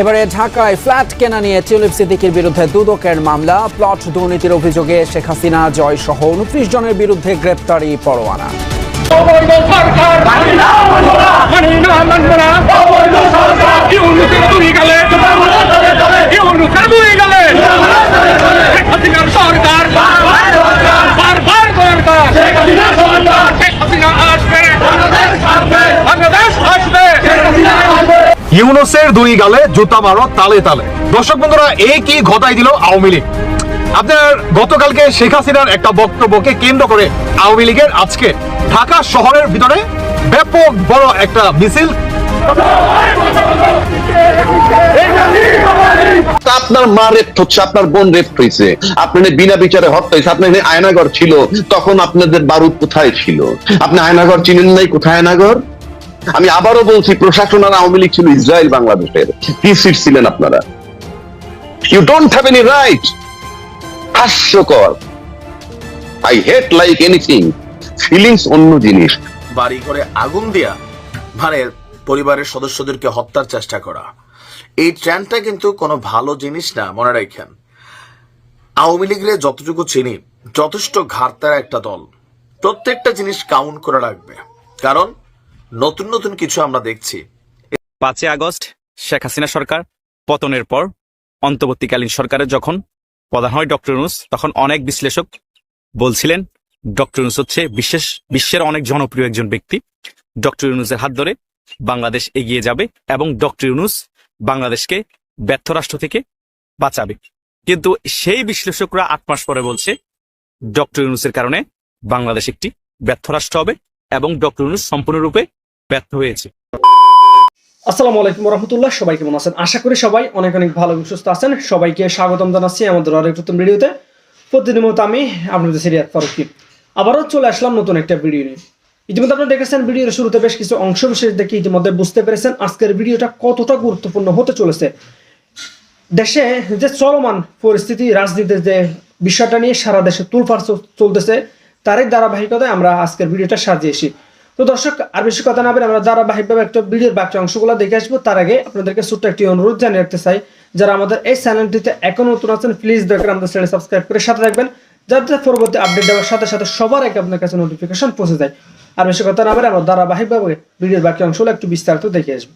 এবারে ঢাকায় ফ্ল্যাট কেনা নিয়ে টিউলিপ সিদ্দিকির বিরুদ্ধে দুদকের মামলা। প্লট দুর্নীতির অভিযোগে শেখ হাসিনা জয় সহ উনত্রিশ জনের বিরুদ্ধে গ্রেপ্তারি পরোয়ানা। সরকার মানি না মানি না মানব না অবৈধ সরকার ইউনুসের দুই গেলে ইউনুসের দুই গেলে শেখ হাসিনার সরকার বারবার দরকার শেখ হাসিনা সরকার শেখ হাসিনা আসবে বাংলাদেশ আসবে শেখ হাসিনা আসবে ইউনুসের দুই গালে জুতা মারো, তালে তালে। দর্শক বন্ধুরা এই কি ঘটাই দিল আওয়ামী লীগ? আপনার গতকালকে শেখ হাসিনার একটা বক্তব্যকে কেন্দ্র করে আওয়ামী লীগের আজকে ঢাকা শহরের ভিতরে ব্যাপক বড় একটা মিছিল। আপনার মা রেপ হচ্ছে, আপনার বোন রেপ হয়েছে, আপনার বিনা বিচারে হত্যা হয়েছে, আপনার আয়নাগর ছিল, তখন আপনাদের বারুদ কোথায় ছিল? আপনি আয়নাগর চিনেন নাই? কোথায় আয়নাগর আমি আবারও বলছি, প্রশাসন আর আওয়ামী লীগ ছিল ইসরায়েল বাংলাদেশের। কি সিট ছিলেন আপনারা? You don't have any right হাস্যকর। I hate like anything feelings অন্য জিনিস। বাড়ি করে আগুন দেয়া মানে পরিবারের সদস্যদেরকে হত্যার চেষ্টা করা। এই ট্রেন্ডটা কিন্তু কোনো ভালো জিনিস না, মনে রাখেন। আওয়ামী লীগের যতটুকু চিনি, যথেষ্ট ঘাটতার একটা দল। প্রত্যেকটা জিনিস কাউন্ট করে রাখবে। কারণ নতুন নতুন কিছু আমরা দেখছি। পাঁচই আগস্ট, শেখ হাসিনা সরকার, পতনের পর অন্তর্বর্তীকালীন সরকারের যখন প্রধান হয় ডক্টর ইউনুস, তখন অনেক বিশ্লেষক বলছিলেন, ডক্টর ইউনুস হচ্ছে বিশেষ, বিশ্বের অনেক জনপ্রিয় একজন ব্যক্তি। ডক্টর ইউনুসের হাত ধরে বাংলাদেশ এগিয়ে যাবে এবং ডক্টর ইউনুস বাংলাদেশকে ব্যর্থ রাষ্ট্র থেকে বাঁচাবে। কিন্তু সেই বিশ্লেষকরা আট মাস পরে বলছে, ডক্টর ইউনুসের কারণে বাংলাদেশ একটি ব্যর্থ রাষ্ট্র হবে এবং ডক্টর ইউনুস সম্পূর্ণরূপে ব্যর্থ হয়েছে। আসসালামু আলাইকুম রহমতুল্লাহ সবাই কেমন আছেন? আশা করি সবাই অনেক অনেক ভালো এবং সুস্থ আছেন। সবাইকে স্বাগতম জানাচ্ছি আমাদের আরেক নতুন ভিডিওতে। প্রতিদিনের মতো আমি আপনাদের সিরিয়াত ফারুকি আবারও চলে আসলাম নতুন একটা ভিডিও নিয়ে। ইতিমধ্যে আপনারা দেখেছেন ভিডিওর শুরুতে বেশ কিছু অংশ বিশেষ দেখে ইতিমধ্যে বুঝতে পেরেছেন আজকের ভিডিওটা কতটা গুরুত্বপূর্ণ হতে চলেছে। দেশে যে চলমান পরিস্থিতি, রাজনীতির যে বিষয়টা নিয়ে সারা দেশে তুলফার চলতেছে, তারই ধারাবাহিকতায় আমরা আজকের ভিডিওটা সাজিয়েছি। তো দর্শক, আর বেশি কথা না বলে আমরা ধারাবাহিকভাবে একটা ভিডিওর বাকি অংশগুলো দেখে আসব। তার আগে আপনাদেরকে ছোট্ট একটি অনুরোধ জানিয়ে রাখতে চাই, যারা আমাদের এই চ্যানেলটিতে এখন নতুন আছেন প্লিজ দেখেন আমাদের চ্যানেল সাবস্ক্রাইব করে সাথে রাখবেন যাতে পরবর্তী আপডেট দেওয়ার সাথে সাথে সবার আগে আপনার কাছে নোটিফিকেশন পৌঁছে যায়। আর বেশি কথা না বলে আমরা ধারাবাহিকভাবে ভিডিওর বাকি অংশগুলো একটু বিস্তারিত দেখে আসব।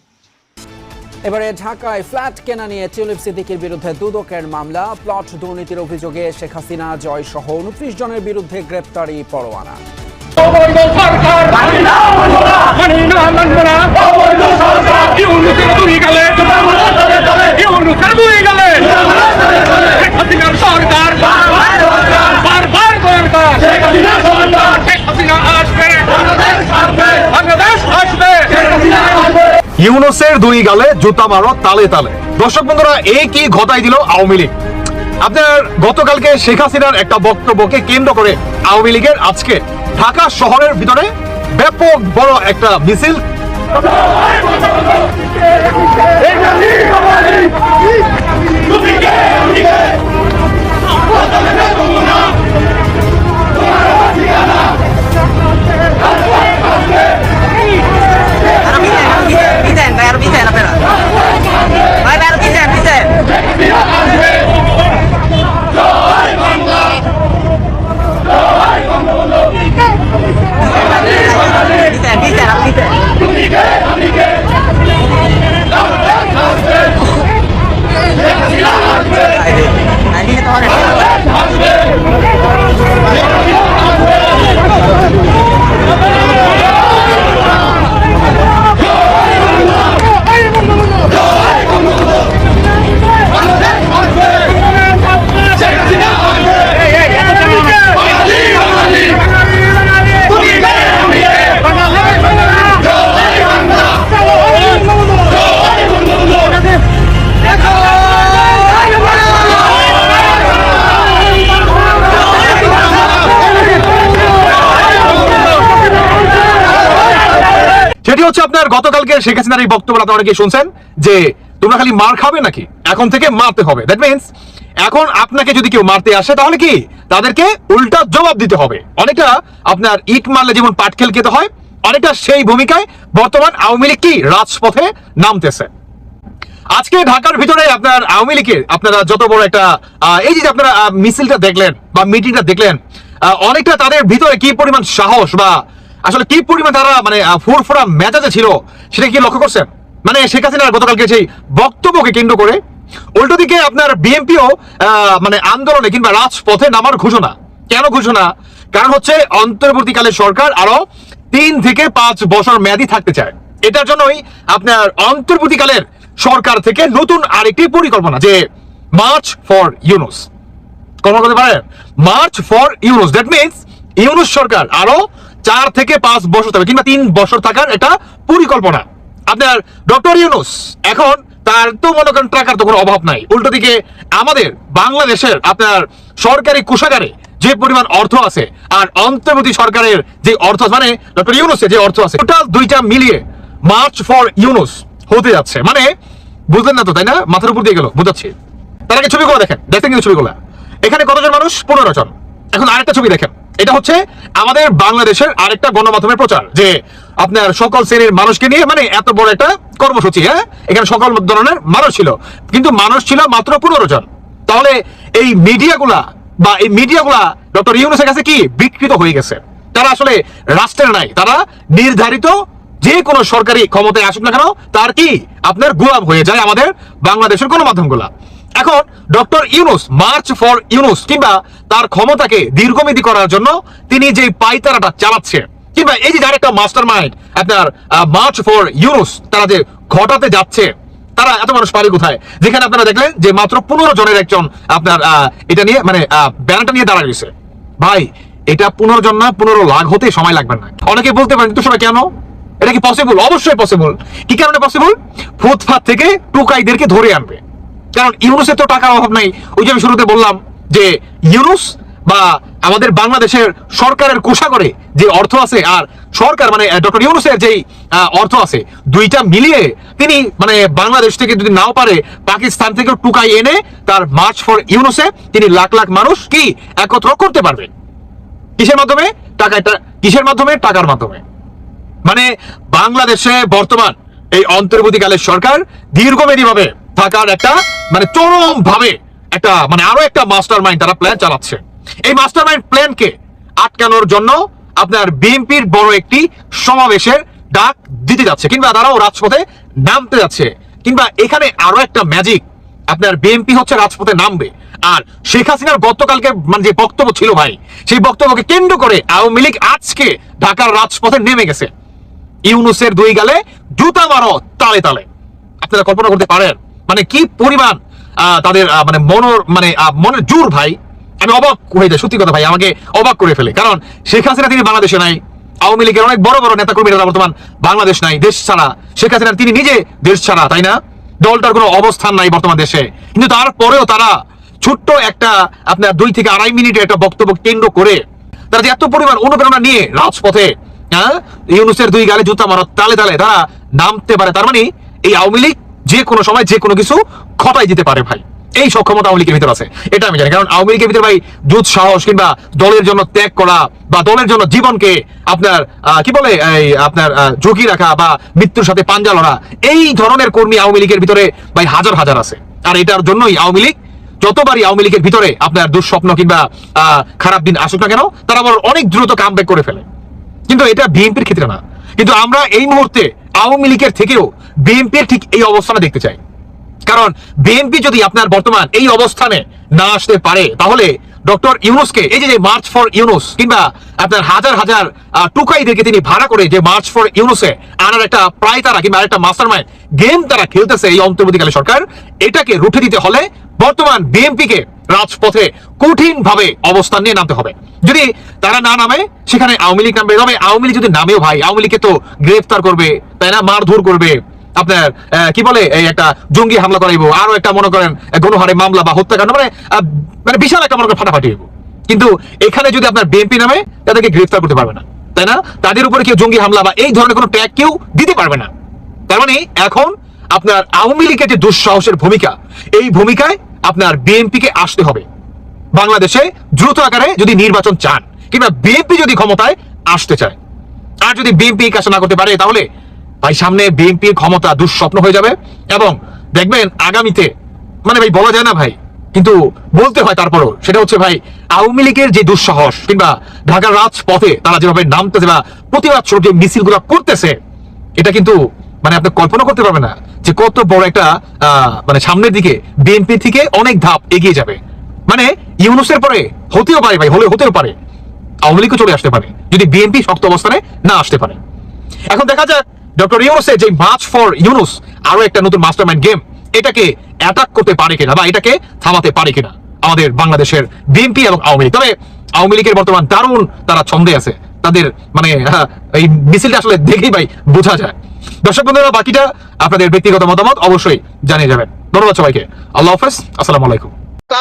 এবারে ঢাকায় ফ্ল্যাট কেনা নিয়ে টিউলিপ সিদ্দিকির বিরুদ্ধে দুদকের মামলা, প্লট দুর্নীতির অভিযোগে শেখ হাসিনা জয় সহ উনত্রিশ জনের বিরুদ্ধে গ্রেপ্তারি পরোয়ানা। মানি না মানব না। ইউনুসের দুই গেলে। ইউনুসের দুই গেলে। শেখ হাসিনার সরকার। বারবার দরকার। শেখ হাসিনা সরকার। শেখ হাসিনা আসবে। বাংলাদেশ আসবে। শেখ হাসিনা আসবে। ইউনুসের দুই গালে জুতা মারো তালে তালে। দর্শক বন্ধুরা এই কি ঘটাই দিল আওয়ামী লীগ? আপনার গতকালকে শেখ হাসিনার একটা বক্তব্যকে কেন্দ্র করে আওয়ামী লীগের আজকে ঢাকা শহরের ভিতরে ব্যাপক বড় একটা মিছিল। হচ্ছে আপনার? গতকালকে শেখ হাসিনার এই বক্তব্য আপনারা অনেকে শুনছেন যে তোমরা খালি মার খাবে নাকি? এখন থেকে মারতে হবে। দ্যাট মিনস এখন আপনাকে যদি কেউ মারতে আসে, তাহলে কি? তাদেরকে উল্টা জবাব দিতে হবে। অনেকটা আপনার ইট মারলে যেমন পাটকেল খেতে হয়, অনেকটা সেই ভূমিকায় বর্তমান আওয়ামী লীগ কি? রাজপথে নামতেছে। আজকে ঢাকার ভিতরে আপনার আওয়ামী লীগের আপনারা যত বড় একটা এই যে আপনারা মিছিলটা দেখলেন বা মিটিংটা দেখলেন অনেকটা তাদের ভিতরে কি পরিমাণ সাহস বা আসলে কি পরিমাণ তারা মানে ফুরফুরা মেজাজে ছিল সেটা কি লক্ষ্য করছেন? মানে শেখ হাসিনার গতকালকে সেই বক্তব্যকে কেন্দ্র করে, উল্টো দিকে আপনার বিএনপিও মানে আন্দোলনে কিংবা রাজপথে নামার ঘোষণা। কেন ঘোষণা? কারণ হচ্ছে অন্তর্বর্তীকালে সরকার আরও তিন থেকে পাঁচ বছর মেয়াদি থাকতে চায়। এটার জন্যই আপনার অন্তর্বর্তীকালের সরকার থেকে নতুন আরেকটি পরিকল্পনা, যে মার্চ ফর ইউনুস। কল্পনা করতে পারেন march for Yunus. That means Yunus সরকার আরও চার থেকে পাঁচ বছর থাকবে, কিংবা তিন বছর থাকার একটা পরিকল্পনা। আপনার ডক্টর ইউনুস এখন তার তো মনে করেন টাকার তো কোনো অভাব নাই। উল্টো দিকে আমাদের বাংলাদেশের আপনার সরকারি কোষাগারে যে পরিমাণ অর্থ আছে, আর অন্তর্বর্তী সরকারের যে অর্থ মানে ডক্টর ইউনুসের যে অর্থ আছে, টোটাল দুইটা মিলিয়ে মার্চ ফর ইউনুস হতে যাচ্ছে। মানে বুঝলেন না তো, তাই না? মাথার উপর দিয়ে গেল, বুঝাচ্ছি। তার আগে ছবিগুলো দেখেন দেখেন কিন্তু ছবিগুলো। এখানে কতজন মানুষ? পনেরো জন। এখন আরেকটা ছবি দেখেন। এটা হচ্ছে আমাদের বাংলাদেশের আরেকটা গণমাধ্যমের প্রচার, যে আপনার সকল শ্রেণির মানুষকে নিয়ে মানে এত বড় একটা কর্মসূচি হ্যাঁ? এখানে সকল ধরনের মানুষ ছিল, কিন্তু মানুষ ছিল মাত্র পনেরো জন। তাহলে এই মিডিয়াগুলা বা এই মিডিয়াগুলা ডক্টর ইউনুসের কাছে কি বিকৃত হয়ে গেছে? তারা আসলে রাষ্ট্রের নাই, তারা নির্ধারিত যে কোনো সরকারি ক্ষমতায় আসুক না কেন, তার কি আপনার গোলাম হয়ে যায় আমাদের বাংলাদেশের গণমাধ্যমগুলা। এখন doctor Yunus, march for Yunus, কিংবা তার ক্ষমতাকে দীর্ঘমেয়াদী করার জন্য তিনি যে পাইতারাটা চালাচ্ছে, কিংবা এই যে যার একটা মাস্টার মাইন্ড আপনার মার্চ ফর ইউনুস, তারা যে ঘটাতে যাচ্ছে, তারা এত মানুষ পারে কোথায়? যেখানে আপনারা দেখলেন যে মাত্র পনেরো জনের একজন আপনার এটা নিয়ে মানে ব্যানারটা নিয়ে দাঁড়ায় গেছে ভাই, এটা পনেরো জন না, পনেরো লাখ হতে সময় লাগবে না। অনেকে বলতে পারেন তো সময় কেন? এটা কি পসিবল অবশ্যই পসিবল কি কারণে পসিবল ফুটফাত থেকে টুকাইদেরকে ধরে আনবে। কারণ ইউনুসের তো টাকার অভাব নাই। ওই যে আমি শুরুতে বললাম যে ইউনুস বা আমাদের বাংলাদেশের সরকারের কোষাগরে যে অর্থ আছে, আর সরকার মানে ডক্টর ইউনুসের যেই অর্থ আছে, দুইটা মিলিয়ে তিনি মানে বাংলাদেশ থেকে যদি নাও পারে, পাকিস্তান থেকে টুকাই এনে তার মার্চ ফর ইউনুসে তিনি লাখ লাখ মানুষ কি একত্র করতে পারবেন? কিসের মাধ্যমে? টাকা কিসের মাধ্যমে? টাকার মাধ্যমে। মানে বাংলাদেশে বর্তমান এই অন্তর্বর্তীকালের সরকার দীর্ঘমেয়াদী ভাবে থাকার একটা মানে চরম ভাবে একটা মানে আরও একটা মাস্টার মাইন্ড তারা প্ল্যান চালাচ্ছে। এই মাস্টার মাইন্ড প্ল্যানকে আটকানোর জন্য আপনার বিএনপির বড় একটি সমাবেশের ডাক দিতে যাচ্ছে, কিংবা তারাও রাজপথে নামতে যাচ্ছে, কিংবা এখানে আরও একটা ম্যাজিক আপনার বিএনপি হচ্ছে রাজপথে নামবে। আর শেখ হাসিনার গতকালকে মানে যে বক্তব্য ছিল ভাই, সেই বক্তব্যকে কেন্দ্র করে আওয়ামী লীগ আজকে ঢাকার রাজপথে নেমে গেছে। ইউনুসের দুই গালে জুতা মারো তালে তালে। আপনারা কল্পনা করতে পারেন মানে কি পরিমাণ তাদের মানে মনোর মানে মনের জোর ভাই, আমি অবাক হয়ে যাই। সত্যি কথা ভাই, আমাকে অবাক করে ফেলে। কারণ শেখ হাসিনা তিনি বাংলাদেশে নাই, আওয়ামী লীগের অনেক বড় বড় নেতা কর্মীরা বর্তমান বাংলাদেশ নাই, দেশ ছাড়া। শেখ হাসিনা তিনি নিজে দেশ ছাড়া, তাই না? দলটার কোনো অবস্থান নাই বর্তমান দেশে। কিন্তু তারপরেও তারা ছোট্ট একটা, আপনার দুই থেকে আড়াই মিনিটের একটা বক্তব্য কেন্দ্র করে তারা যে এত পরিমাণ অনুপ্রেরণা নিয়ে রাজপথে হ্যাঁ? ইউনুসের দুই গালে জুতা মারো, তালে তালে, তারা নামতে পারে। তার মানে এই আওয়ামী লীগ যে কোনো সময় যে কোনো কিছু ঘটাই দিতে পারে ভাই। এই সক্ষমতা আওয়ামী লীগের ভিতর আছে। এটা আমি জানি। কারণ আওয়ামী লীগের ভিতরে ভাই যুদ্ধ সাহস কিংবা দলের জন্য ত্যাগ করা বা দলের জন্য জীবনকে আপনার কি বলে, এই আপনার ঝুঁকি রাখা বা মৃত্যুর সাথে পাঞ্জা লড়া, এই ধরনের কর্মী আওয়ামী লীগের ভিতরে ভাই হাজার হাজার আছে। আর এটার জন্যই আওয়ামী লীগ, যতবারই আওয়ামী লীগের ভিতরে আপনার দুঃস্বপ্ন কিংবা খারাপ দিন আসুক না কেন, তারা আবার অনেক দ্রুত কাম করে ফেলে। কিন্তু এটা বিএনপির ক্ষেত্রে না। কিন্তু আমরা এই মুহূর্তে আওয়ামী লীগের থেকেও বিএনপির ঠিক এই অবস্থানে দেখতে চাই। কারণ বিএনপি যদি আপনার বর্তমান এই অবস্থানে না আসতে পারে, তাহলে ডক্টর ইউনুসকে এই যে মার্চ ফর ইউনুস কিংবা আপনার হাজার হাজার টুকাইদেরকে তিনি ভাড়া করে যে মার্চ ফর ইউনুসে আনার একটা প্রায় তারা কিংবা আরেকটা মাস্টার মাইন্ড গেম তারা খেলতেছে এই অন্তর্বর্তীকালে সরকার, এটাকে রুখে দিতে হলে বর্তমান বিএনপি কে রাজপথে কঠিন ভাবে অবস্থান নিয়ে নামতে হবে। যদি তারা না নামে, সেখানে আওয়ামী লীগ নামবে। তবে আওয়ামী লীগ যদি নামেও ভাই, আওয়ামী লীগকে তো গ্রেফতার করবে, তাই না? মারধর করবে। আপনার কি বলে, এই একটা জঙ্গি হামলা করাইবো, আরও একটা মনে করেন গণহারে মামলা বা হত্যাকাণ্ড মানে মানে বিশাল একটা মনে করেন ফাটাফাটি হইব। কিন্তু এখানে যদি আপনার বিএনপি নামে, তাদেরকে গ্রেফতার করতে পারবে না। তাই না? তাদের উপরে কেউ জঙ্গি হামলা বা এই ধরনের কোনো ট্যাগ কেউ দিতে পারবে না। তার মানে এখন আপনার আওয়ামী লীগের যে দুঃসাহসের ভূমিকা, এই ভূমিকায় আপনার বিএনপি কে আসতে হবে। বাংলাদেশে দ্রুত আকারে যদি নির্বাচন চান, কিংবা বিএনপি যদি ক্ষমতায় আসতে চায়। আর যদি বিএনপি কাজ না করতে পারে, তাহলে ভাই সামনে বিএনপির ক্ষমতা দুঃস্বপ্ন হয়ে যাবে এবং দেখবেন আগামীতে মানে ভাই বলা যায় না ভাই, কিন্তু বলতে হয় তারপরও, সেটা হচ্ছে ভাই আওয়ামী লীগের যে দুঃসাহস, কিংবা ঢাকার রাজপথে তারা যেভাবে নামতেছে বা প্রতিবাদ স্বরূপ যে মিছিলগুলো করতেছে, এটা কিন্তু মানে আপনি কল্পনা করতে পারবেন না। যে কত বড় একটা মানে সামনের দিকে বিএনপি থেকে অনেক ধাপ এগিয়ে যাবে। মানে ইউনুসের পরে হতেও পারে ভাই হলে হতেও পারে। আওয়ামী লীগও চলে আসতে পারে যদি বিএনপি শক্ত অবস্থানে না আসতে পারে। এখন দেখা যাক ডক্টর ইউনুসের যে মার্চ ফর ইউনুস আরও একটা নতুন মাস্টারমাইন্ড গেম এটাকে অ্যাটাক করতে পারে কিনা বা এটাকে থামাতে পারে কিনা আমাদের বাংলাদেশের বিএনপি এবং আওয়ামী লীগ। তবে আওয়ামী লীগের বর্তমান দারুণ তারা ছন্দে আছে। তাদের মানে হ্যাঁ, এই মিছিলটা আসলে দেখেই ভাই বোঝা যায়। দর্শক বন্ধুরা, বাকিটা আপনাদের ব্যক্তিগত মতামত অবশ্যই জানিয়ে যাবেন। ধন্যবাদ সবাইকে। আল্লাহ হাফেজ, আসসালামু আলাইকুম।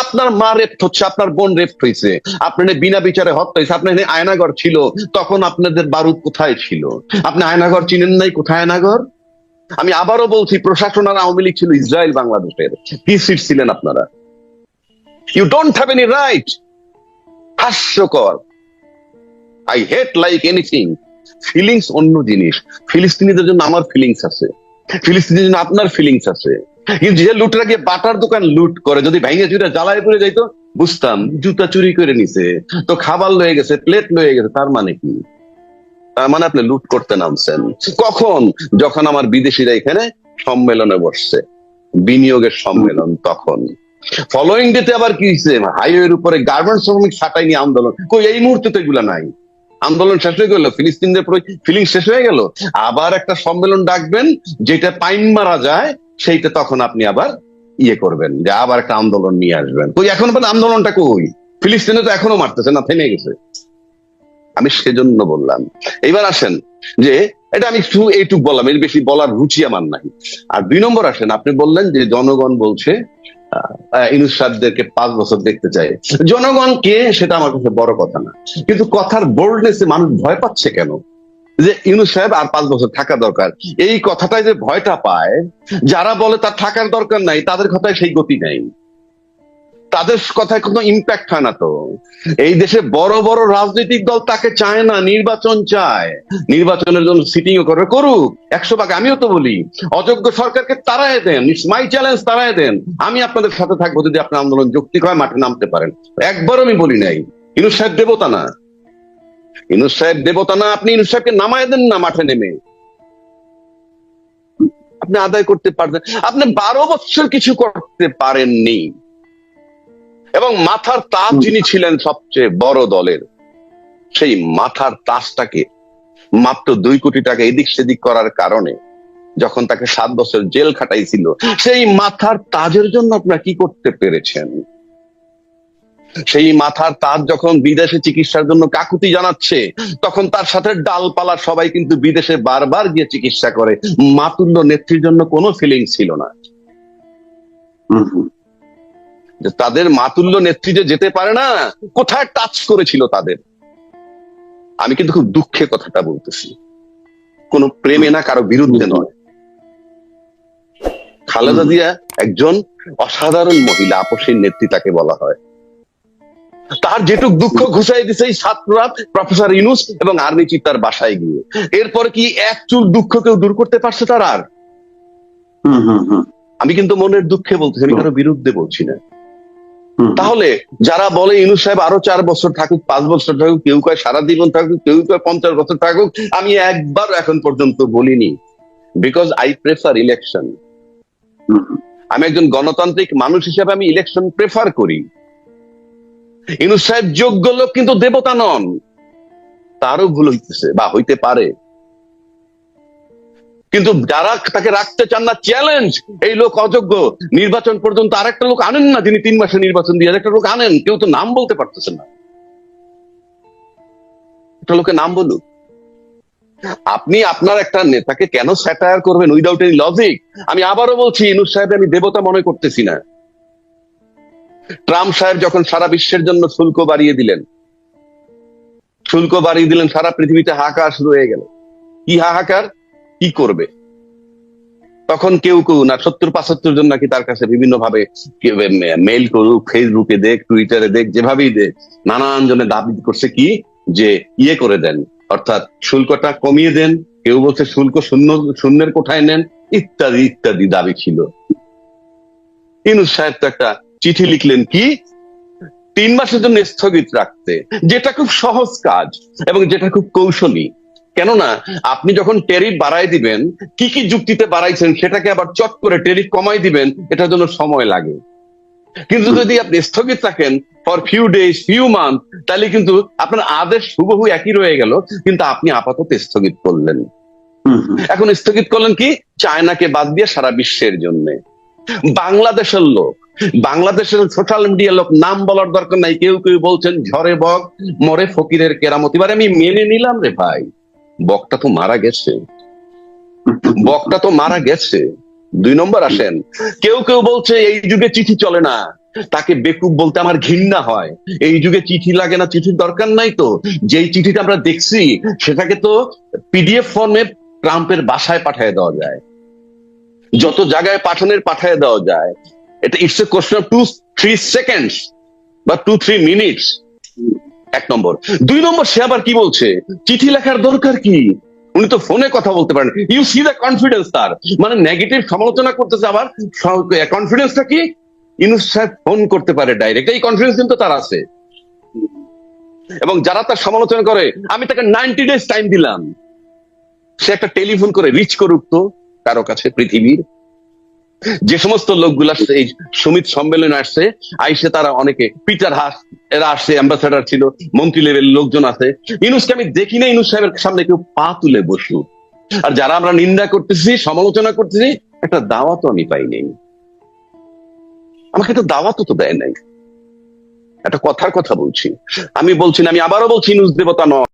আপনার মা রেপ হচ্ছে, আপনার বোন রেপ হয়েছে আপনার বিনা বিচারে হত্যা হয়েছে আপনার আয়নাগর ছিল, তখন আপনাদের বারুদ কোথায় ছিল? আপনি আয়নাগর চিনেন নাই, কোথায় আয়নাগর? আমি আবারও বলছি, প্রশাসন আর আওয়ামী লীগ ছিল ইসরায়েল বাংলাদেশের। সিট ছিলেন আপনারা। You don't have any right হাস্যকর। I hate like anything feelings অন্য জিনিস। ফিলিস্তিনিদের জন্য আমার ফিলিংস আছে। ফিলিস্তিনিদের জন্য আপনার ফিলিংস আছে। কিন্তু যে লুটরা গিয়ে বাটার দোকান লুট করে, যদি ভেঙে চুরে জ্বালায় পড়ে যাইতো বুঝতাম, জুতা চুরি করে নিছে, তো খাবার লয়ে গেছে প্লেট লয়ে গেছে, তার মানে কি? তার মানে আপনি লুট করতে নামছেন। কখন? যখন আমার বিদেশিরা এখানে সম্মেলনে বসছে। বিনিয়োগের সম্মেলন তখন। ফলোয়িং ডেতে আবার কি হাইওয়ের উপরে গার্মেন্টস শ্রমিক ছাটাই আন্দোলন। কই, এই মুহূর্তে তো এগুলা নাই। আন্দোলন শেষ হয়ে গেল, ফিলিস্তিনদের ফিলিং শেষ হয়ে গেল। আবার একটা সম্মেলন ডাকবেন, যেটা পাইন মারা যায়, সেইটা তখন আপনি আবার ইয়ে করবেন, যে আবার একটা আন্দোলন নিয়ে আসবেন। কই, এখন আন্দোলনটা কই? ফিলিস্তিনে তো এখনও মারতেছে না, থেমে গেছে। আমি সেজন্য বললাম। এইবার আসেন, যে এটা আমি শুধু এইটুক বললাম, এর বেশি বলার রুচি আমার নাই। আর দুই নম্বর আসেন, আপনি বললেন যে জনগণ বলছে ইনুস পাঁচ বছর দেখতে চাই। জনগণ কে সেটা আমার কাছে বড় কথা না। কিন্তু কথার বোল্ডনেসে মানুষ ভয় পাচ্ছে কেন? যে ইউনুস সাহেব আর পাঁচ বছর থাকা দরকার। এই কথাটাই যে ভয়টা পায়, যারা বলে তার থাকার দরকার নাই, তাদের কথায় সেই গতি নাই। তাদের কথায় কোনো ইম্প্যাক্ট হয় না তো। এই দেশে বড় বড় রাজনৈতিক দল তাকে চায় না, নির্বাচন চায়। নির্বাচনের জন্য সিটিং করে করুক। একশো ভাগ আমিও তো বলি। অযোগ্য সরকারকে তারাই দেন মাই চ্যালেঞ্জ তারাই দেন। আমি আপনাদের সাথে থাকব যদি আপনার আন্দোলন যৌক্তিক হয়, মাঠে নামতে পারেন। একবার আমি বলি নাই ইনুস সাহেব দেবতা না। ইনুস সাহেব দেবতা না, আপনি ইনুস সাহেবকে নামায় দেন না মাঠে নেমে। আপনি আদায় করতে পারবেন আপনি বারো বছর কিছু করতে পারেননি। এবং মাথার তাজ যিনি ছিলেন সবচেয়ে বড় দলের, সেই মাথার তাজটাকে মাত্র দুই কোটি টাকা এদিক সেদিক করার কারণে যখন তাকে সাত বছর জেল খাটাইছিল, সেই মাথার তাজের জন্য আপনারা কি করতে পেরেছেন? সেই মাথার তাজ যখন বিদেশে চিকিৎসার জন্য কাকুতি জানাচ্ছে, তখন তার সাথে ডালপালা সবাই কিন্তু বিদেশে বারবার গিয়ে চিকিৎসা করে। মাতুল্য নেত্রীর জন্য কোনো ফিলিং ছিল না। যে তাদের মাতুল্য নেত্রী যে যেতে পারে না কোথায় টাচ করেছিল তাদের? আমি কিন্তু খুব দুঃখে কথাটা বলতেছি। কোন প্রেমে না কারও বিরুদ্ধে নয়। খালেদা জিয়া একজন অসাধারণ মহিলা আপসের নেত্রী তাকে বলা হয়। তার যেটুক দুঃখ ঘুষাই দিছে এই ছাত্ররা প্রফেসর ইনুস এবং আর্মি চিফ তার বাসায় গিয়ে। এরপর কি এক চুল দুঃখ কেউ দূর করতে পারছে তার আর? আমি কিন্তু মনের দুঃখে বলতেছি আমি কারও বিরুদ্ধে বলছি না। তাহলে যারা বলে ইনু সাহেব আরও চার বছর থাকুক পাঁচ বছর থাকুক কেউ কয় সারা জীবন থাকুক কেউ কয় পঞ্চাশ বছর থাকুক আমি একবার এখন পর্যন্ত বলিনি। বিকজ আই প্রেফার ইলেকশন আমি একজন গণতান্ত্রিক মানুষ হিসেবে আমি ইলেকশন প্রেফার করি। ইনু সাহেব যোগ্য লোক কিন্তু দেবতা নন। তারও ভুল হইতেছে বা হইতে পারে। কিন্তু যারা তাকে রাখতে চান না চ্যালেঞ্জ এই লোক অযোগ্য। নির্বাচন পর্যন্ত আরেকটা লোক আনেন না, যিনি তিন মাসে নির্বাচন দিয়ে একটা লোক আনেন। কেউ তো নাম বলতে পারতেছেন না। একটা লোকের নাম বলুক আপনি, আপনার একটা নেতাকে কেন স্যাটায়ার করবেন উইদাউট এনি লজিক আমি আবারও বলছি, ইনুস সাহেব আমি দেবতা মনে করতেছি না। ট্রাম্প সাহেব যখন সারা বিশ্বের জন্য শুল্ক বাড়িয়ে দিলেন, শুল্ক বাড়িয়ে দিলেন, সারা পৃথিবীতে হাহাকার শুরু হয়ে গেল। কি হাহাকার? কি করবে? তখন কেউ কেউ না, সত্তর, পাঁচাত্তর জন নাকি তার কাছে বিভিন্ন ভাবে মেইল করুক ফেসবুকে দেখ টুইটারে দেখ, যেভাবেই দেখ, নানান জনে দাবি করছে কি? যে ইয়ে করে দেন, অর্থাৎ শুল্কটা কমিয়ে দেন, কেউ বলছে শুল্ক শূন্য, শূন্যের কোঠায় নেন, ইত্যাদি ইত্যাদি দাবি ছিল। ইনুস সাহেব তো একটা চিঠি লিখলেন কি? তিন মাসের জন্য স্থগিত রাখতে, যেটা খুব সহজ কাজ এবং যেটা খুব কৌশলী। কেননা আপনি যখন টেরিফ বাড়াই দিবেন কি কি যুক্তিতে বাড়াইছেন সেটাকে আবার চট করে টেরিফ কমাই দিবেন এটার জন্য সময় লাগে। কিন্তু যদি আপনি স্থগিত রাখেন for few days few month তাহলে কিন্তু আপনার আদেশ হুবহু একই রয়ে গেল কিন্তু আপনি আপাতত স্থগিত করলেন। এখন স্থগিত করলেন কি? চায়নাকে বাদ দিয়ে সারা বিশ্বের জন্য। বাংলাদেশের লোক বাংলাদেশের সোশ্যাল মিডিয়ার লোক নাম বলার দরকার নাই। কেউ কেউ বলছেন ঝরে বক মরে ফকিরের কেরামতি। এবারে আমি মেনে নিলাম রে ভাই। বকটা তো মারা গেছে। বকটা তো মারা গেছে। দুই নম্বর আসেন। কেউ কেউ বলছে, এই যুগে চিঠি চলে না। তাকে বেকুব বলতে আমার ঘৃণা হয়। এই যুগে চিঠি লাগে না, চিঠির দরকার নাই তো। যেই চিঠিটা আমরা দেখছি, সেটাকে তো পিডিএফ ফর্মে ট্রাম্পের বাসায় পাঠিয়ে দেওয়া যায়। যত জায়গায় পাঠানোর পাঠিয়ে দেওয়া যায়। এটা it's a question two three seconds বা টু থ্রি মিনিটস এক নম্বর। দুই নম্বর, সে আবার কি বলছে? চিঠি লেখার দরকার কি? উনি তো ফোনে কথা বলতে পারেন। ইউ সি দ্য কনফিডেন্স তার মানে নেগেটিভ সমালোচনা করতেছে আবার। কনফিডেন্সটা কি? ইনুস সাহেব ফোন করতে পারে ডাইরেক্ট এই কনফিডেন্স কিন্তু তার আছে। এবং যারা তার সমালোচনা করে, আমি তাকে নাইনটি ডেজ টাইম দিলাম। সে একটা টেলিফোন করে রিচ করুক তো, কারও কাছে পৃথিবীর যে সমস্ত লোকগুলা এই সমিত সম্মেলনে আসছে, আইসে তারা অনেকে, পিটার হাস, এরা আসছে অ্যাম্বাসেডার ছিল, মন্ত্রী লেভেল লোকজন আছে। ইনুসকে আমি দেখি না ইনুস সাহেবের সামনে কেউ পা তুলে বসু আর যারা আমরা নিন্দা করতেছি, সমালোচনা করতেছি, একটা দাওয়াতও আমি পাই নাই। আমাকে একটা দাওয়াতও তো দেয় নাই। একটা কথার কথা বলছি। আমি বলছি না, আমি আবারও বলছি, ইনুস দেবতা নয়।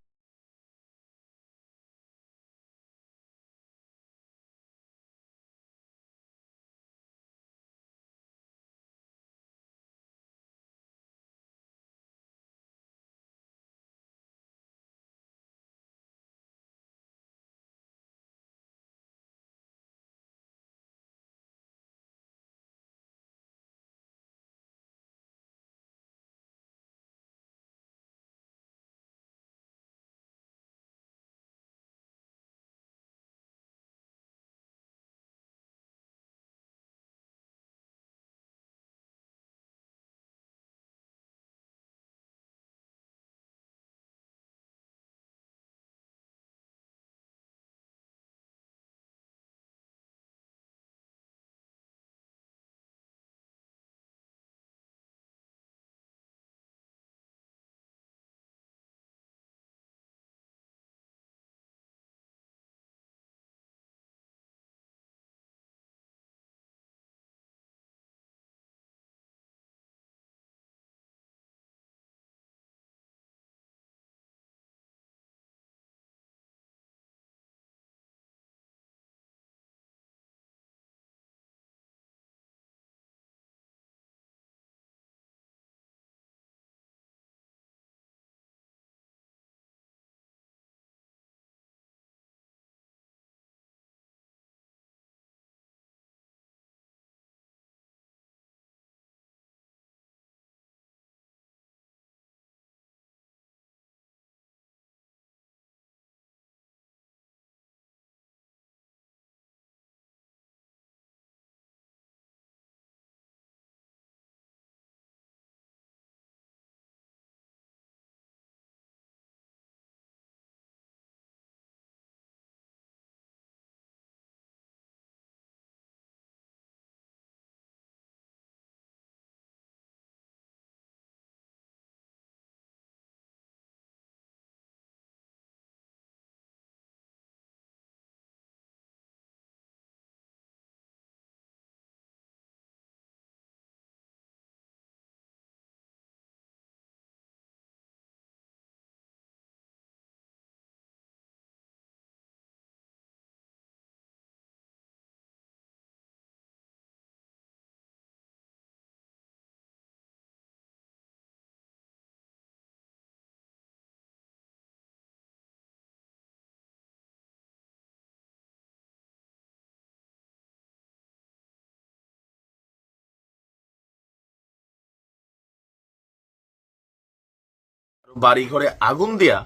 বাড়ি ঘরে আগুন দেয়া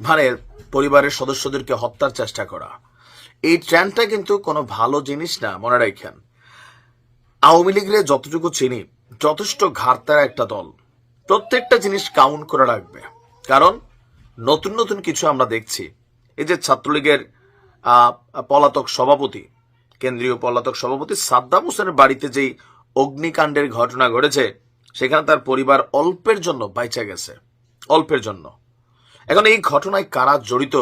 মানে পরিবারের সদস্যদেরকে হত্যার চেষ্টা করা। এই ট্রেন্ডটা কিন্তু কোনো ভালো জিনিস না, মনে রাখেন। আওয়ামী লীগের যতটুকু চিনি, যথেষ্ট ঘাটতার একটা দল। প্রত্যেকটা জিনিস কাউন্ট করে রাখবে। কারণ নতুন নতুন কিছু আমরা দেখছি। এই যে ছাত্রলীগের পলাতক সভাপতি, কেন্দ্রীয় পলাতক সভাপতি সাদ্দাম হোসেনের বাড়িতে যেই অগ্নিকাণ্ডের ঘটনা ঘটেছে, সেখানে তার পরিবার অল্পের জন্য বাইচা গেছে। অল্পের জন্য। এখন এই ঘটনায় কারা জড়িত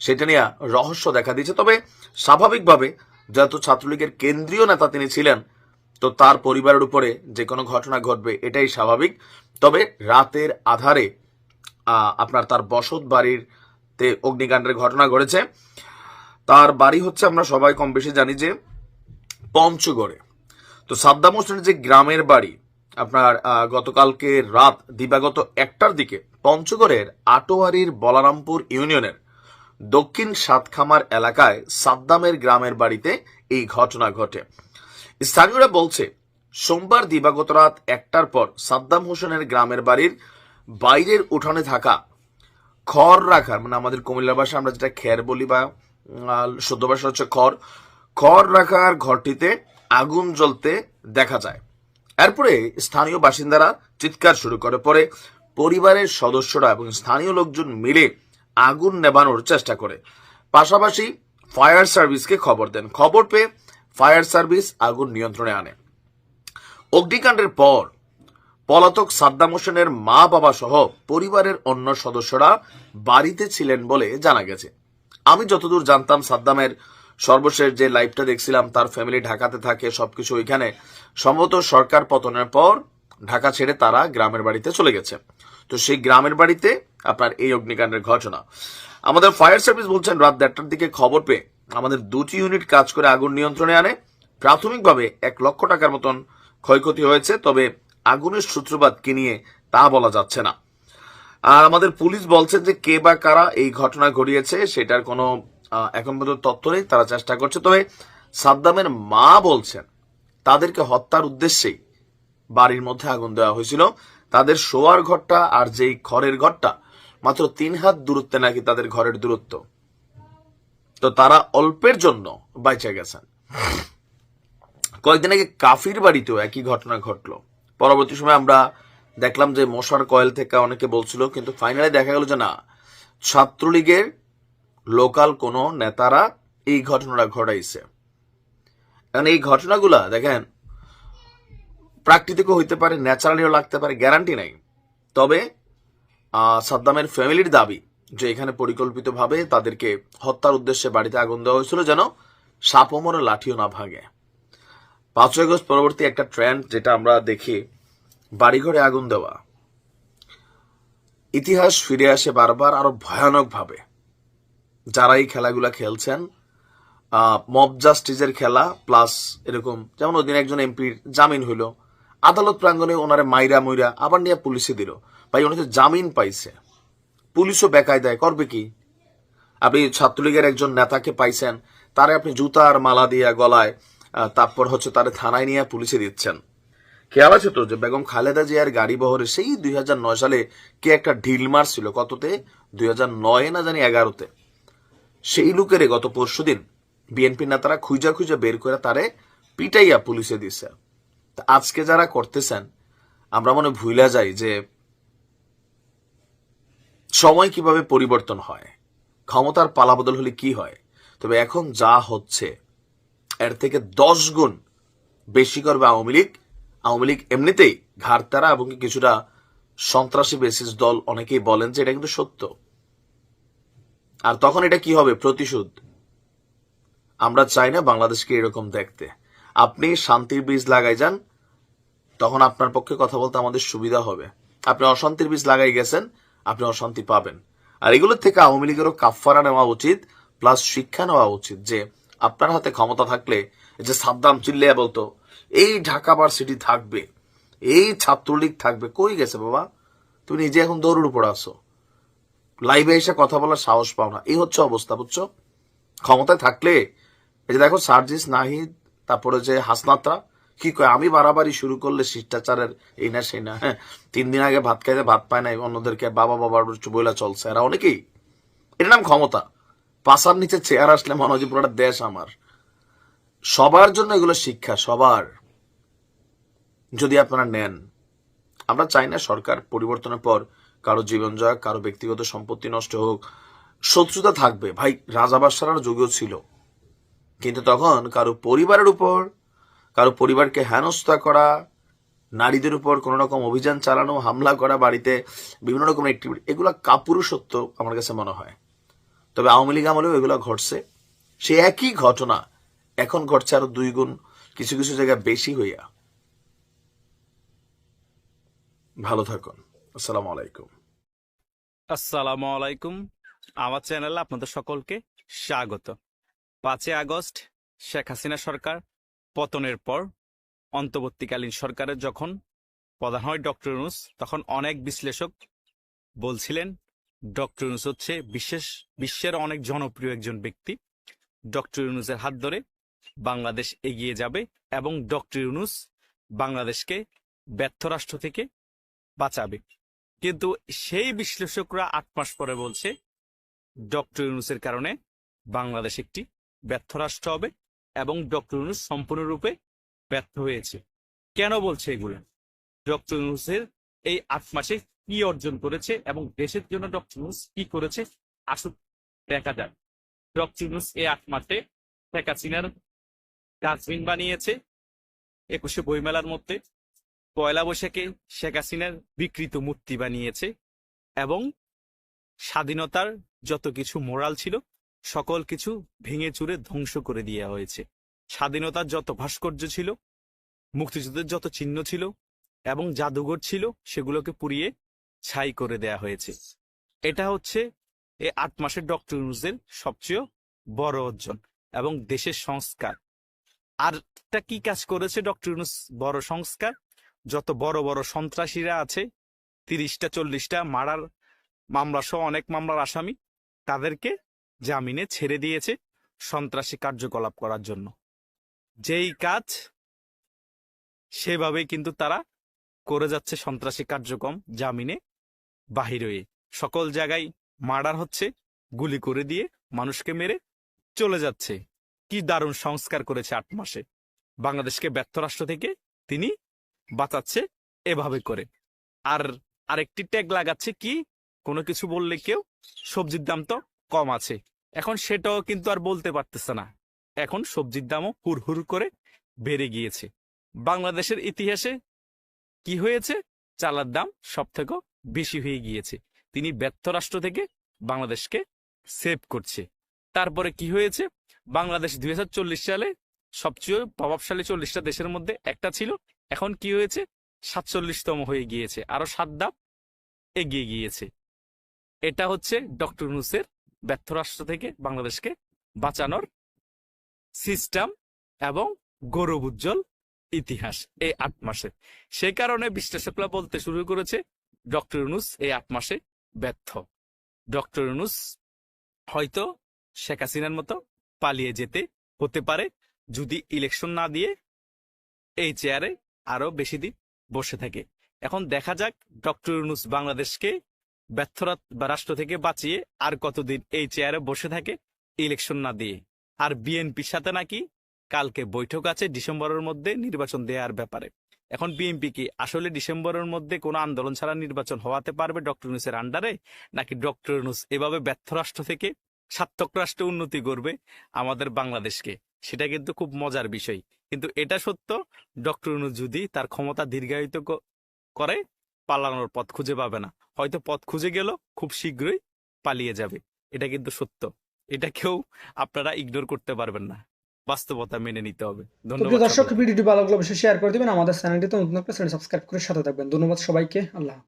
সেটা নিয়ে রহস্য দেখা দিয়েছে। তবে স্বাভাবিকভাবে যেহেতু ছাত্রলীগের কেন্দ্রীয় নেতা তিনি ছিলেন, তো তার পরিবারের উপরে যে কোনো ঘটনা ঘটবে এটাই স্বাভাবিক। তবে রাতের আধারে আপনার তার বসত বাড়ির তে অগ্নিকাণ্ডের ঘটনা ঘটেছে। তার বাড়ি হচ্ছে আমরা সবাই কম বেশি জানি যে পঞ্চগড়ে। তো সাদ্দাম হোসেনের যে গ্রামের বাড়ি আপনার গতকালকে রাত দিবাগত একটার দিকে পঞ্চগড়ের আটোয়ারির বলারামপুর ইউনিয়নের দক্ষিণ সাতখামার এলাকায় সাদ্দামের গ্রামের বাড়িতে এই ঘটনা ঘটে। স্থানীয়রা বলছে, সোমবার দিবাগত রাত একটার পর সাদ্দাম হোসেনের গ্রামের বাড়ির বাইরের উঠানে থাকা খড় রাখার মানে আমাদের কুমিল্লা ভাষা আমরা যেটা খের বলি বা শুদ্ধ ভাষা হচ্ছে খড় খড় রাখার ঘরটিতে আগুন জ্বলতে দেখা যায়। এরপরে স্থানীয় বাসিন্দারা চিৎকার শুরু করে। পরে পরিবারের সদস্যরা এবং স্থানীয় লোকজন মিলে আগুন নেবানোর চেষ্টা করে। পাশাপাশি ফায়ার সার্ভিসকে খবর দেন। খবর পেয়ে ফায়ার সার্ভিস আগুন নিয়ন্ত্রণে আনে। অগ্নিকাণ্ডের পর পলাতক সাদ্দাম হোসেনের মা বাবা সহ পরিবারের অন্য সদস্যরা বাড়িতে ছিলেন বলে জানা গেছে। আমি যতদূর জানতাম সাদ্দামের সর্বশেষ যে লাইভটা দেখছিলাম, তার ফ্যামিলি ঢাকাতে থাকে, সবকিছু ওইখানে। সম্ভবত সরকার পতনের পর ঢাকা ছেড়ে তারা গ্রামের বাড়িতে চলে গেছে। তো সেই গ্রামের বাড়িতে আপনার এই অগ্নিকাণ্ডের ঘটনা। আমাদের ফায়ার সার্ভিস বলছেন, রাত দেড়টার দিকে খবর পেয়ে আমাদের দুটি ইউনিট কাজ করে আগুন নিয়ন্ত্রণে আনে। প্রাথমিকভাবে এক লক্ষ টাকার মতন ক্ষয়ক্ষতি হয়েছে, তবে আগুনের সূত্রপাত কি নিয়ে তা বলা যাচ্ছে না। আর আমাদের পুলিশ বলছে যে কে বা কারা এই ঘটনা ঘটিয়েছে, সেটার কোনো এখন পর্যন্ত তথ্য নেই, তারা চেষ্টা করছে। তবে সাদ্দামের মা বলছেন তাদেরকে হত্যার উদ্দেশ্যেই বাড়ির মধ্যে আগুন দেওয়া হয়েছিল। তাদের শোয়ার ঘরটা আর যেই ঘরের ঘরটা, মাত্র তিন হাত দূরত্বে নাকি তাদের ঘরের দূরত্ব। তো তারা অল্পের জন্য বাইচে গেছেন। কয়েকদিন আগে কাফির বাড়িতেও একই ঘটনা ঘটলো। পরবর্তী সময় আমরা দেখলাম যে মশার কয়েল থেকে অনেকে বলছিল, কিন্তু ফাইনালি দেখা গেল যে না, ছাত্রলীগের লোকাল কোন নেতারা এই ঘটনাটা ঘটাইছে। কারণ এই ঘটনাগুলা, দেখেন, প্রাকৃতিকও হইতে পারে, ন্যাচারালিও লাগতে পারে, গ্যারান্টি নাই। তবে সাদ্দামের ফ্যামিলির দাবি যে এখানে পরিকল্পিতভাবে তাদেরকে হত্যার উদ্দেশ্যে বাড়িতে আগুন দেওয়া হয়েছিল যেন সাপমরে লাঠিও না ভাঙে। পাঁচই আগস্ট পরবর্তী একটা ট্রেন্ড যেটা আমরা দেখি, বাড়িঘরে আগুন দেওয়া। ইতিহাস ফিরে আসে বারবার আরও ভয়ানকভাবে। যারা এই খেলাগুলা খেলছেন মব জাস্টিসের খেলা প্লাস এরকম, যেমন ওদিন একজন এমপির জামিন হইল, আদালত প্রাঙ্গণে ওনারে মাইরা মইরা আবার নিয়ে পুলিশে দিল। ভাই ওনাকে জামিন পাইছে। পুলিশও বেকায়দায়, করবে কি? আপনি ছাত্রলীগের একজন নেতাকে পাইছেন, তারে আপনি জুতা আর মালা দিয়া গলায় তারপর হচ্ছে তারে থানায় নিয়ে পুলিশে দিচ্ছেন। খেয়াল আছে তো যে বেগম খালেদা জিয়ার গাড়ি বহরে সেই দুই হাজার নয় সালে কে একটা ঢিল মারছিল, কততে? দুই হাজার নয় না জানি এগারোতে। সেই লোকেরে গত পরশুদিন বিএনপি নেতারা খুঁজা খুঁজা বের করে তারে পিটাইয়া পুলিশে দিছে। তা আজকে যারা করতেছেন, আমরা মনে ভুলা যাই যে সময় কীভাবে পরিবর্তন হয়, ক্ষমতার পালাবদল হলে কি হয়। তবে এখন যা হচ্ছে, এর থেকে দশ গুণ বেশি করবে আওয়ামী লীগ। আওয়ামী লীগ এমনিতেই ঘাড়তারা এবং কিছুটা সন্ত্রাসী বেসিস দল অনেকেই বলেন যে এটা কিন্তু সত্য। আর তখন এটা কি হবে? প্রতিশোধ। আমরা চাই না বাংলাদেশকে এরকম দেখতে। আপনি শান্তির বীজ লাগাই যান, তখন আপনার পক্ষে কথা বলতে আমাদের সুবিধা হবে। আপনি অশান্তির বীজ লাগাই গেছেন, আপনি অশান্তি পাবেন। আর এগুলোর থেকে আওয়ামী লীগেরও কাফফারা নেওয়া উচিত, প্লাস শিক্ষা নেওয়া উচিত যে, আপনার হাতে ক্ষমতা থাকলে যে সাদ্দাম চিল্লিয়া বলতো, এই ঢাকা ভার্সিটি থাকবে, এই ছাত্রলীগ থাকবে, কই গেছে বাবা? তুমি নিজে এখন দৌড়ের উপর আসো লাইভে এসে কথা বলার সাহস পাও না। এই হচ্ছে অবস্থা, বুঝছ? ক্ষমতায় থাকলে এই যে দেখো, সার্জিস, নাহিদ, তারপরে যে হাসনাতা, কি কয়, আমি বাড়াবাড়ি শুরু করলে শিষ্টাচারের এই না সেই না হ্যাঁ তিন দিন আগে ভাত খাইতে ভাত পায় নাই, অন্যদেরকে বাবা বাবার বইলা চলছে, এরা অনেকেই। এর নাম ক্ষমতা। পাশার নিচে চেয়ার আসলে মনে হয় পুরোটা দেশ আমার। সবার জন্য এগুলো শিক্ষা, সবার। যদি আপনারা নেন। আমরা চাই না সরকার পরিবর্তনের পর কারও জীবন যাক, কারও ব্যক্তিগত সম্পত্তি নষ্ট হোক। শত্রুতা থাকবে। ভাই, রাজা বাদশার যুগও ছিল। কিন্তু তখন কারও পরিবারের উপর, কারও পরিবারকে হেনস্থা করা, নারীদের উপর কোনো রকম অভিযান চালানো, হামলা করা, বাড়িতে বিভিন্ন রকম অ্যাক্টিভিটি এগুলো কাপুরুষত্ব আমার কাছে মনে হয়। তবে আওয়ামী লীগ আমলেও এগুলো ঘটছে। সে একই ঘটনা এখন ঘটছে আরও দুই গুণ কিছু কিছু জায়গায় বেশি হইয়া। ভালো থাকুন। আসসালামু আলাইকুম। আসসালামু আলাইকুম। আমার চ্যানেলে আপনাদের সকলকে স্বাগত। পাঁচই আগস্ট, শেখ হাসিনা সরকার পতনের পর অন্তর্বর্তীকালীন সরকারের যখন প্রধান হয় ডক্টর ইউনুস, তখন অনেক বিশ্লেষক বলছিলেন, ডক্টর ইউনুস হচ্ছে বিশেষ, বিশ্বের অনেক জনপ্রিয় একজন ব্যক্তি। ডক্টর ইউনুসের হাত ধরে বাংলাদেশ এগিয়ে যাবে এবং ডক্টর ইউনুস বাংলাদেশকে ব্যর্থ রাষ্ট্র থেকে বাঁচাবে। কিন্তু সেই বিশ্লেষকরা আট মাস পরে বলছে, ডক্টর ইউনুসের কারণে বাংলাদেশ একটি ব্যর্থ রাষ্ট্র হবে এবং ডক্টর ইউনুস সম্পূর্ণরূপে ব্যর্থ হয়েছে। কেন বলছে এগুলো? ডক্টর ইউনুসের এই আট মাসে কি অর্জন করেছে এবং দেশের জন্য ডক্টর ইউনুস কি করেছে? আসুক দেখা যাক। ডক্টর ইউনুস এই আট মাসে শেখ ডাস্টবিন বানিয়েছে একুশে বইমেলার মধ্যে। পয়লা বৈশাখে শেখ হাসিনার বিকৃত মূর্তি বানিয়েছে এবং স্বাধীনতার যত কিছু মোরাল ছিল সকল কিছু ভেঙে চুরে ধ্বংস করে দেওয়া হয়েছে। স্বাধীনতার যত ভাস্কর্য ছিল, মুক্তিযুদ্ধের যত চিহ্ন ছিল এবং জাদুঘর ছিল, সেগুলোকে পুড়িয়ে ছাই করে দেয়া হয়েছে। এটা হচ্ছে এ আট মাসের ডক্টর ইউনুসের সবচেয়ে বড় অর্জন এবং দেশের সংস্কার। আর একটা কি কাজ করেছে ডক্টর ইউনুস বড় সংস্কার? যত বড় বড় সন্ত্রাসীরা আছে, তিরিশটা, চল্লিশটা মারার মামলা সহ অনেক মামলার আসামি, তাদেরকে জামিনে ছেড়ে দিয়েছে সন্ত্রাসী কার্যকলাপ করার জন্য। যেই কাজ, সেভাবেই কিন্তু তারা করে যাচ্ছে সন্ত্রাসী কার্যক্রম জামিনে বাহির সকল জায়গায় মার্ডার হচ্ছে, গুলি করে দিয়ে মানুষকে মেরে চলে যাচ্ছে। কি দারুণ সংস্কার করেছে আট মাসে। বাংলাদেশকে ব্যর্থ রাষ্ট্র থেকে তিনি বাঁচাচ্ছে এভাবে করে। আর আরেকটি ট্যাগ লাগাচ্ছে কি? কোনো কিছু বললে কেউ? সবজির দাম তো কম আছে। এখন সেটাও কিন্তু আর বলতে পারতেছে না। এখন সবজির দামও হুর হুর করে বেড়ে গিয়েছে। বাংলাদেশের ইতিহাসে কি হয়েছে? চালার দাম সব থেকে বেশি হয়ে গিয়েছে। তিনি ব্যর্থ রাষ্ট্র থেকে বাংলাদেশকে সেভ করছে। তারপরে কি হয়েছে? বাংলাদেশ দু হাজার চল্লিশ সালে সবচেয়ে প্রভাবশালী চল্লিশটা দেশের মধ্যে একটা ছিল। এখন কি হয়েছে? সাতচল্লিশতম হয়ে গিয়েছে। আরও সাত ধাপ এগিয়ে গিয়েছে। এটা হচ্ছে ডক্টর নুসের ব্যর্থ রাষ্ট্র থেকে বাংলাদেশকে বাঁচানোর সিস্টেম এবং গৌরব উজ্জ্বল ইতিহাস এই আট মাসে। সে কারণে বিশ্লেষকরা বলতে শুরু করেছে ডক্টর ইউনুস এই আট মাসে ব্যর্থ। ডক্টর ইউনুস হয়তো শেখ হাসিনার মতো পালিয়ে যেতে হতে পারে যদি ইলেকশন না দিয়ে এই চেয়ারে আরও বেশি দিন বসে থাকে। এখন দেখা যাক ডক্টর ইউনুস বাংলাদেশকে ব্যর্থরা বা রাষ্ট্র থেকে বাঁচিয়ে আর কতদিন এই চেয়ারে বসে থাকে? ইলেকশন না দিয়ে। আর বিএনপির সাথে নাকি? কালকে বৈঠক আছে ডিসেম্বরের মধ্যে নির্বাচন দেওয়ার ব্যাপারে। এখন বিএনপি কি আসলে ডিসেম্বরের মধ্যে কোনো আন্দোলন ছাড়া নির্বাচন হওয়াতে পারবে ডক্টর ইউনুসের আন্ডারে নাকি ডক্টর ইউনুস এভাবে ব্যর্থ রাষ্ট্র থেকে সার্থক রাষ্ট্রে উন্নতি করবে আমাদের বাংলাদেশকে? সেটা কিন্তু খুব মজার বিষয়। কিন্তু এটা সত্য, ডক্টর ইউনুস যদি তার ক্ষমতা দীর্ঘায়িত করে, পালানোর পথ খুঁজে পাবে না। হয়তো পথ খুঁজে গেল খুব শীঘ্রই পালিয়ে যাবে। এটা কিন্তু সত্য। এটা কেউ আপনারা ইগনোর করতে পারবেন না। বাস্তবতা মেনে নিতে হবে। ধন্যবাদ দর্শক। ভিডিওটি ভালো লাগলে অবশ্যই শেয়ার করে দিবেন। আমাদের চ্যানেলটি তো নতুন সাবস্ক্রাইব করে সাথে থাকবেন। ধন্যবাদ সবাইকে। আল্লাহ।